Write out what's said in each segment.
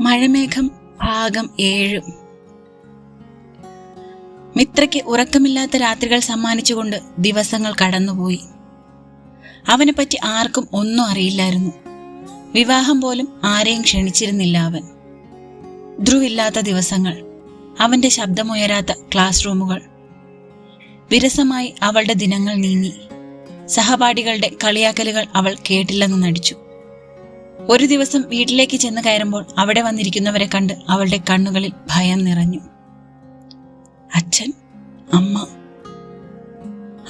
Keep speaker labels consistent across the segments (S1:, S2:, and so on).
S1: മഴമേഘം ഭാഗം ഏഴ്. മിത്രയ്ക്ക് ഉറക്കമില്ലാത്ത രാത്രികൾ സമ്മാനിച്ചുകൊണ്ട് ദിവസങ്ങൾ കടന്നുപോയി. അവനെപ്പറ്റി ആർക്കും ഒന്നും അറിയില്ലായിരുന്നു. വിവാഹം പോലും ആരെയും ക്ഷണിച്ചിരുന്നില്ല അവൻ. ധ്രുവില്ലാത്ത ദിവസങ്ങൾ അവന്റെ ശബ്ദമുയരാത്ത ക്ലാസ് റൂമുകൾ. വിരസമായി അവളുടെ ദിനങ്ങൾ നീങ്ങി. സഹപാഠികളുടെ കളിയാക്കലുകൾ അവൾ കേട്ടില്ലെന്ന് നടിച്ചു. ഒരു ദിവസം വീട്ടിലേക്ക് ചെന്ന് കയറുമ്പോൾ അവിടെ വന്നിരിക്കുന്നവരെ കണ്ട് അവളുടെ കണ്ണുകളിൽ ഭയം നിറഞ്ഞു. അച്ഛൻ അമ്മ.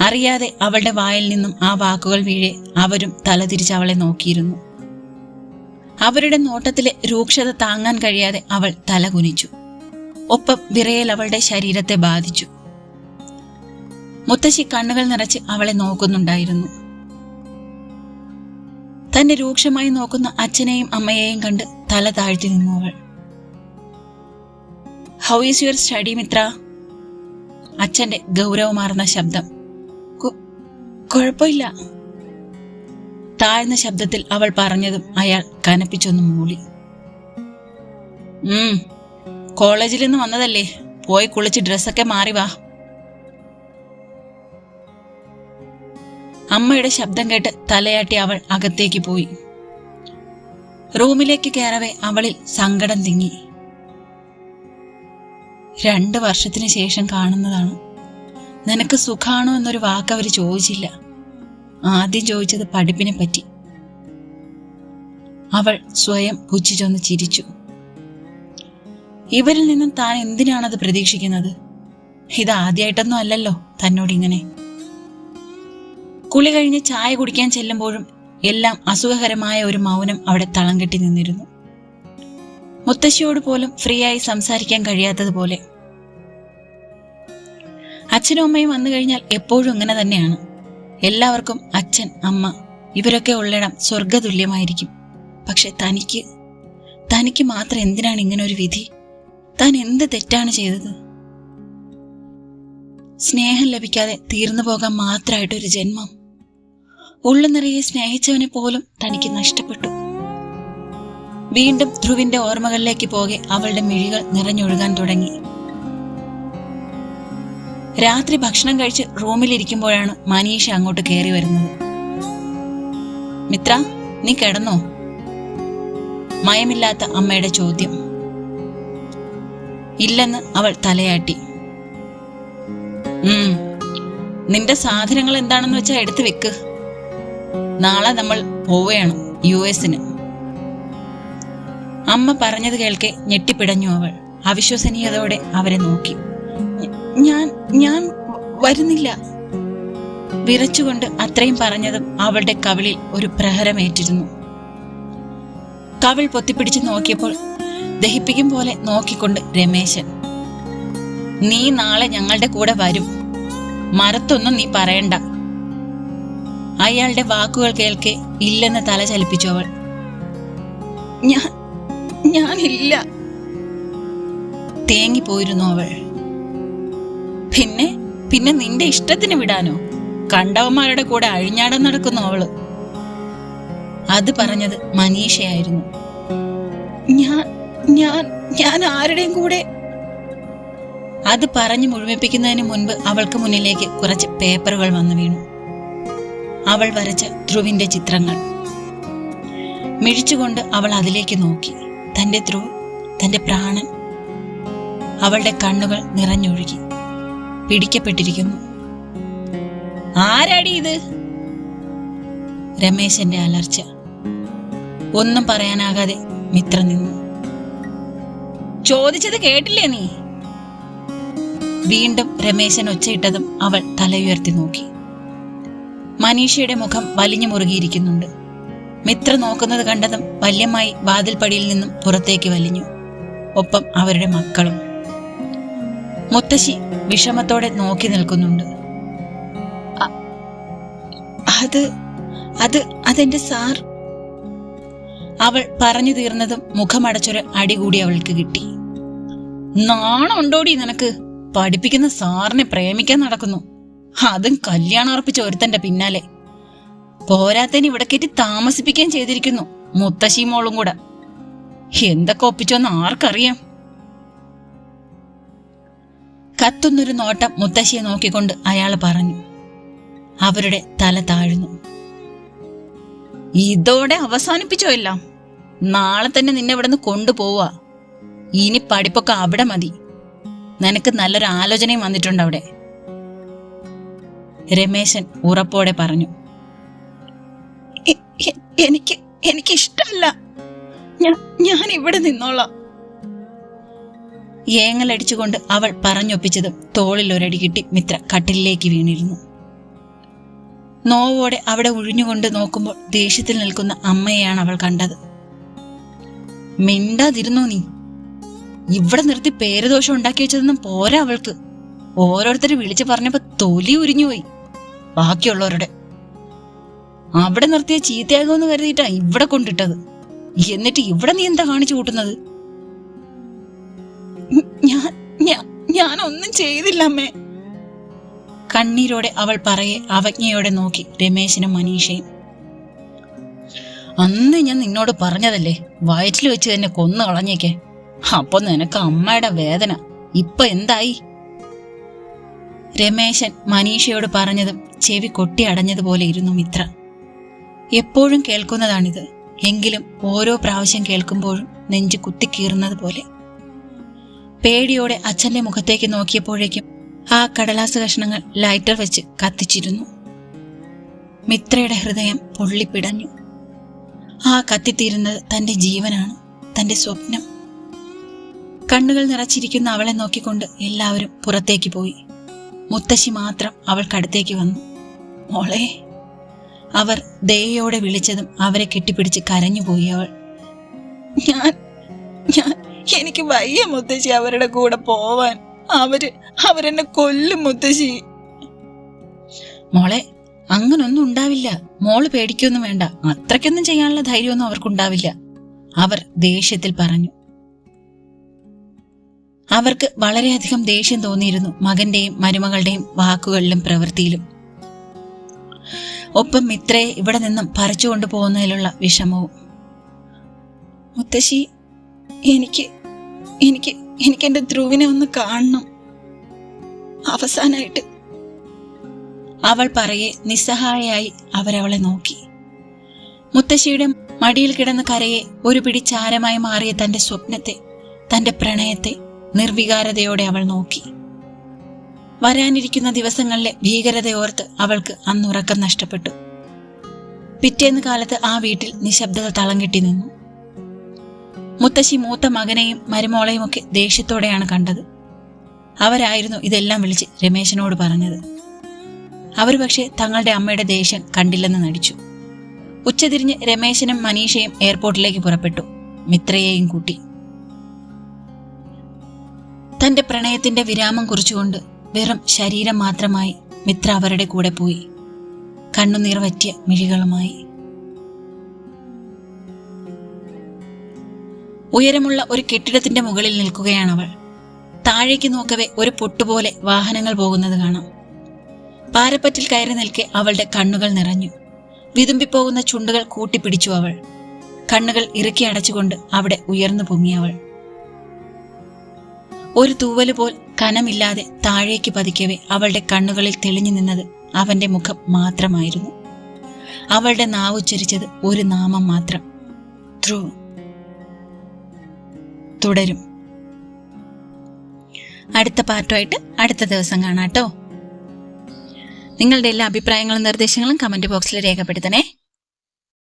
S1: അറിയാതെ അവളുടെ വായിൽ നിന്നും ആ വാക്കുകൾ വീഴെ അവരും തലതിരിച്ച് അവളെ നോക്കിയിരുന്നു. അവരുടെ നോട്ടത്തിലെ രൂക്ഷത താങ്ങാൻ കഴിയാതെ അവൾ തല കുനിച്ചു. ഒപ്പം വിറയൽ അവളുടെ ശരീരത്തെ ബാധിച്ചു. മുത്തശ്ശി കണ്ണുകൾ നിറച്ച് അവളെ നോക്കുന്നുണ്ടായിരുന്നു. തന്നെ രൂക്ഷമായി നോക്കുന്ന അച്ഛനെയും അമ്മയെയും കണ്ട് തല താഴ്ത്തി നിന്നു അവൾ. How is your study Mitra? അച്ഛന്റെ ഗൗരവമാർന്ന ശബ്ദം. "കു- കുഴപ്പമില്ല. താഴ്ന്ന ശബ്ദത്തിൽ അവൾ പറഞ്ഞതും അയാൾ കനപ്പിച്ചൊന്ന് മൂളി. കോളേജിൽ നിന്ന് വന്നതല്ലേ? പോയി കുളിച്ച് ഡ്രസ്സൊക്കെ മാറി വാ. അമ്മയുടെ ശബ്ദം കേട്ട് തലയാട്ടി അവൾ അകത്തേക്ക് പോയി. റൂമിലേക്ക് കയറവേ അവളിൽ സങ്കടം തിങ്ങി. രണ്ട് വർഷത്തിന് ശേഷം കാണുന്നതാണ്. നിനക്ക് സുഖാണോ എന്നൊരു വാക്ക് അവർ ചോദിച്ചില്ല. ആദ്യം ചോദിച്ചത് പഠിപ്പിനെ പറ്റി. അവൾ സ്വയം പുച്ഛിച്ചൊന്ന് ചിരിച്ചു. ഇവരിൽ നിന്നും താൻ എന്തിനാണത് പ്രതീക്ഷിക്കുന്നത്? ഇത് ആദ്യമായിട്ടൊന്നും അല്ലല്ലോ തന്നോട് ഇങ്ങനെ. കുളി കഴിഞ്ഞ് ചായ കുടിക്കാൻ ചെല്ലുമ്പോഴും എല്ലാം അസുഖകരമായ ഒരു മൗനം അവിടെ തളം കെട്ടി നിന്നിരുന്നു. മുത്തശ്ശിയോട് പോലും ഫ്രീ ആയി സംസാരിക്കാൻ കഴിയാത്തതുപോലെ. അച്ഛനും അമ്മയും വന്നു കഴിഞ്ഞാൽ എപ്പോഴും ഇങ്ങനെ തന്നെയാണ്. എല്ലാവർക്കും അച്ഛൻ അമ്മ ഇവരൊക്കെ ഉള്ളിടം സ്വർഗതുല്യമായിരിക്കും പക്ഷെ തനിക്ക് തനിക്ക് മാത്രം എന്തിനാണ് ഇങ്ങനെ ഒരു വിധി? താൻ എന്ത് തെറ്റാണ് ചെയ്തത്? സ്നേഹം ലഭിക്കാതെ തീർന്നു പോകാൻ മാത്രമായിട്ടൊരു ജന്മം. ഉള്ളു നിറയെ സ്നേഹിച്ചവനെ പോലും തനിക്ക് നഷ്ടപ്പെട്ടു. വീണ്ടും ധ്രുവിന്റെ ഓർമ്മകളിലേക്ക് പോകെ അവളുടെ മിഴികൾ നിറഞ്ഞൊഴുകാൻ തുടങ്ങി. രാത്രി ഭക്ഷണം കഴിച്ച് റൂമിലിരിക്കുമ്പോഴാണ് മനീഷ അങ്ങോട്ട് കയറി വരുന്നത്. മിത്ര നീ കിടന്നോ? മയമില്ലാത്ത അമ്മയുടെ ചോദ്യം. ഇല്ലെന്ന് അവൾ തലയാട്ടി. നിന്റെ സാധനങ്ങൾ എന്താണെന്ന് വെച്ചാ എടുത്തു വെക്ക്. നാളെ നമ്മൾ പോവുകയാണ് യു എസിന്. അമ്മ പറഞ്ഞത് കേൾക്കെ ഞെട്ടിപ്പിടഞ്ഞു അവൾ. അവിശ്വസനീയതയോടെ അവരെ നോക്കി. ഞാൻ ഞാൻ വരുന്നില്ല. വിറച്ചുകൊണ്ട് അത്രയും പറഞ്ഞതും അവളുടെ കവിളിൽ ഒരു പ്രഹരമേറ്റിരുന്നു. കവിൾ പൊത്തിപ്പിടിച്ച് നോക്കിയപ്പോൾ ദഹിപ്പിക്കും പോലെ നോക്കിക്കൊണ്ട് രമേശൻ നീ നാളെ ഞങ്ങളുടെ കൂടെ വരും. മരത്തൊന്നും നീ പറയണ്ട. അയാളുടെ വാക്കുകൾ കേൾക്കെ ഇല്ലെന്ന് തല ചലിപ്പിച്ചു അവൾ. ഞാൻ ഞാനില്ല. തേങ്ങിപ്പോയിരുന്നു അവൾ. പിന്നെ പിന്നെ നിന്റെ ഇഷ്ടത്തിന് വിടാനോ? കണ്ടവന്മാരുടെ കൂടെ അഴിഞ്ഞാടം നടക്കുന്നു അവൾ. അത് പറഞ്ഞത് മനീഷയായിരുന്നു. ഞാൻ ഞാൻ ഞാൻ ആരുടെയും കൂടെ? അത് പറഞ്ഞു മുഴുമിപ്പിക്കുന്നതിന് മുൻപ് അവൾക്ക് മുന്നിലേക്ക് കുറച്ച് പേപ്പറുകൾ വന്നു വീണു. അവൾ വരച്ച ധ്രുവിന്റെ ചിത്രങ്ങൾ. മിഴിച്ചുകൊണ്ട് അവൾ അതിലേക്ക് നോക്കി. തന്റെ ധ്രുവ് തന്റെ പ്രാണൻ. അവളുടെ കണ്ണുകൾ നിറഞ്ഞൊഴുകി. പിടിക്കപ്പെട്ടിരിക്കുന്നു. ആരാടി ഇത്? രമേശന്റെ അലർച്ച. ഒന്നും പറയാനാകാതെ മിത്ര നിന്നു. ചോദിച്ചത് കേട്ടില്ലേ നീ? വീണ്ടും രമേശൻ ഒച്ചയിട്ടതും അവൾ തലയുയർത്തി നോക്കി. മനീഷയുടെ മുഖം വലിഞ്ഞു മുറുകിയിരിക്കുന്നുണ്ട്. മിത്ര നോക്കുന്നത് കണ്ടതും വല്യമായി വാതിൽപ്പടിയിൽ നിന്നും പുറത്തേക്ക് വലിഞ്ഞു. ഒപ്പം അവരുടെ മക്കളും. മുത്തശ്ശി വിഷമത്തോടെ നോക്കി നിൽക്കുന്നുണ്ട്. അത് അത് അതെന്റെ സാർ. അവൾ പറഞ്ഞു തീർന്നതും മുഖമടച്ചൊരു അടി കൂടി അവൾക്ക് കിട്ടി. നാണമുണ്ടോടി നിനക്ക്? പഠിപ്പിക്കുന്ന സാറിനെ പ്രേമിക്കാൻ നടക്കുന്നു. അതും കല്യാണം ഉറപ്പിച്ച ഒരുത്തന്റെ പിന്നാലെ. പോരാത്തേന് ഇവിടെ കയറ്റി താമസിപ്പിക്കുകയും ചെയ്തിരിക്കുന്നു മുത്തശ്ശി മോളും കൂടെ. എന്തൊക്കെ ഒപ്പിച്ചോന്ന് ആർക്കറിയാം? കത്തുന്നൊരു നോട്ടം മുത്തശ്ശിയെ നോക്കിക്കൊണ്ട് അയാൾ പറഞ്ഞു. അവരുടെ തല താഴ്ന്നു. ഇതോടെ അവസാനിപ്പിച്ചോ എല്ലാം? നാളെ തന്നെ നിന്നെ ഇവിടെ നിന്ന് കൊണ്ടുപോവുക ഇനി പഠിപ്പൊക്കെ അവിടെ മതി. നിനക്ക് നല്ലൊരു ആലോചനയും വന്നിട്ടുണ്ട് അവിടെ. രമേശൻ ഉറപ്പോടെ പറഞ്ഞു. എനിക്ക് എനിക്ക് ഇഷ്ടമല്ല ഞാൻ ഇവിടെ നിന്നോളാം. ഏങ്ങലടിച്ചുകൊണ്ട് അവൾ പറഞ്ഞൊപ്പിച്ചതും തോളിൽ ഒരടി കിട്ടി മിത്ര കട്ടിലിലേക്ക് വീണിരുന്നു. നോവോടെ അവിടെ ഉഴിഞ്ഞുകൊണ്ട് നോക്കുമ്പോൾ ദേഷ്യത്തിൽ നിൽക്കുന്ന അമ്മയെയാണ് അവൾ കണ്ടത്. മിണ്ടാതിരുന്നോ നീ? ഇവിടെ നിർത്തി പേരുദോഷം ഉണ്ടാക്കി വെച്ചതൊന്നും പോരാ അവൾക്ക്. ഓരോരുത്തർ വിളിച്ചു പറഞ്ഞപ്പോ തൊലി ഉരിഞ്ഞുപോയി. ബാക്കിയുള്ളവരുടെ. അവിടെ നിർത്തിയ ചീത്തയാകുമെന്ന് കരുതിയിട്ടാ ഇവിടെ കൊണ്ടിട്ടത്. എന്നിട്ട് ഇവിടെ നീ എന്താ കാണിച്ചു കൂട്ടുന്നത്? ഞാൻ ഞാൻ ഞാനൊന്നും ചെയ്തില്ല അമ്മേ. കണ്ണീരോടെ അവൾ പറയെ അവജ്ഞയോടെ നോക്കി രമേശനും മനീഷയും. അന്ന് ഞാൻ നിന്നോട് പറഞ്ഞതല്ലേ വയറ്റിൽ വെച്ച് തന്നെ കൊന്നു കളഞ്ഞേക്കെ. അപ്പൊ നിനക്ക് അമ്മയുടെ വേദന. ഇപ്പൊ എന്തായി? രമേശൻ മനീഷയോട് പറഞ്ഞതും ചെവി കൊട്ടി അടഞ്ഞതുപോലെ ഇരുന്നു മിത്ര. എപ്പോഴും കേൾക്കുന്നതാണിത്. എങ്കിലും ഓരോ പ്രാവശ്യം കേൾക്കുമ്പോഴും നെഞ്ചു കുത്തിക്കീറുന്നത് പോലെ. പേടിയോടെ അച്ഛന്റെ മുഖത്തേക്ക് നോക്കിയപ്പോഴേക്കും ആ കടലാസ് കഷ്ണങ്ങൾ ലൈറ്റർ വെച്ച് കത്തിച്ചിരുന്നു. മിത്രയുടെ ഹൃദയം പൊള്ളിപ്പിടഞ്ഞു. ആ കത്തിത്തീരുന്നത് തന്റെ ജീവനാണ് തന്റെ സ്വപ്നം. കണ്ണുകൾ നിറച്ചിരിക്കുന്ന അവളെ നോക്കിക്കൊണ്ട് എല്ലാവരും പുറത്തേക്ക് പോയി. മുത്തശ്ശി മാത്രം അവൾക്കടുത്തേക്ക് വന്നു. മോളെ അവർ ദയോടെ വിളിച്ചതും അവരെ കെട്ടിപ്പിടിച്ച് കരഞ്ഞുപോയി അവൾ. ഞാൻ ഞാൻ എനിക്ക് വയ്യ മുത്തശ്ശി അവരുടെ കൂടെ പോവാൻ. അവർ അവരെന്നെ കൊല്ലും മുത്തശ്ശി. മോളെ അങ്ങനൊന്നും ഉണ്ടാവില്ല. മോൾ പേടിക്കൊന്നും വേണ്ട. അത്രയ്ക്കൊന്നും ചെയ്യാനുള്ള ധൈര്യമൊന്നും അവർക്കുണ്ടാവില്ല അവർ ദേഷ്യത്തിൽ പറഞ്ഞു. അവർക്ക് വളരെയധികം ദേഷ്യം തോന്നിയിരുന്നു മകന്റെയും മരുമകളുടെയും വാക്കുകളിലും പ്രവൃത്തിയിലും. ഒപ്പം മിത്രയെ ഇവിടെ നിന്നും പറിച്ചുകൊണ്ടു പോകുന്നതിലുള്ള വിഷമവും. മുത്തശ്ശി എനിക്ക് എനിക്ക് എനിക്ക് എന്റെ ധ്രുവിനെ ഒന്ന് കാണണം. അവസാനായിട്ട്. അവൾ പറയെ നിസ്സഹായയായി അവരവളെ നോക്കി. മുത്തശ്ശിയുടെ മടിയിൽ കിടന്ന കരയെ ഒരു പിടി ചാരമായി മാറിയ തന്റെ സ്വപ്നത്തെ തന്റെ പ്രണയത്തെ നിർവികാരതയോടെ അവൾ നോക്കി. വരാനിരിക്കുന്ന ദിവസങ്ങളിലെ ഭീകരതയോർത്ത് അവൾക്ക് അന്നുറക്കം നഷ്ടപ്പെട്ടു. പിറ്റേന്ന് കാലത്ത് ആ വീട്ടിൽ നിശബ്ദത തളം കെട്ടി നിന്നു. മുത്തശ്ശി മൂത്ത മകനെയും മരുമോളെയും ഒക്കെ ദേഷ്യത്തോടെയാണ് കണ്ടത്. അവരായിരുന്നു ഇതെല്ലാം വിളിച്ച് രമേശനോട് പറഞ്ഞത്. അവർ പക്ഷേ തങ്ങളുടെ അമ്മയുടെ ദേഷ്യം കണ്ടില്ലെന്ന് നടിച്ചു. ഉച്ചതിരിഞ്ഞ് രമേശനും മനീഷയും എയർപോർട്ടിലേക്ക് പുറപ്പെട്ടു. മിത്രയെയും കൂട്ടി. തന്റെ പ്രണയത്തിന്റെ വിരാമം കുറിച്ചുകൊണ്ട് വെറും ശരീരം മാത്രമായി മിത്ര അവരുടെ കൂടെ പോയി. കണ്ണുനീർ വറ്റിയ മിഴികളുമായി. ഉയരമുള്ള ഒരു കെട്ടിടത്തിന്റെ മുകളിൽ നിൽക്കുകയാണ് അവൾ താഴേക്ക് നോക്കവേ ഒരു പൊട്ടുപോലെ വാഹനങ്ങൾ പോകുന്നത് കാണാം. പാരപ്പറ്റിൽ കയറി നിൽക്കെ അവളുടെ കണ്ണുകൾ നിറഞ്ഞു. വിതുമ്പിപ്പോകുന്ന ചുണ്ടുകൾ കൂട്ടിപ്പിടിച്ചു അവൾ. കണ്ണുകൾ ഇറുക്കി അടച്ചുകൊണ്ട് അവിടെ ഉയർന്നു പൊങ്ങിയവൾ. ഒരു തൂവൽ പോൽ കനമില്ലാതെ താഴേക്ക് പതിക്കവേ അവളുടെ കണ്ണുകളിൽ തെളിഞ്ഞു നിന്നത് അവന്റെ മുഖം മാത്രമായിരുന്നു. അവളുടെ നാവ് ഉച്ചരിച്ചത് ഒരു നാമം മാത്രം. ധ്രുവ് തുടരും. അടുത്ത പാർട്ടുമായിട്ട് അടുത്ത ദിവസം കാണാട്ടോ നിങ്ങളുടെ എല്ലാ അഭിപ്രായങ്ങളും നിർദ്ദേശങ്ങളും കമന്റ് ബോക്സിൽ രേഖപ്പെടുത്തണേ.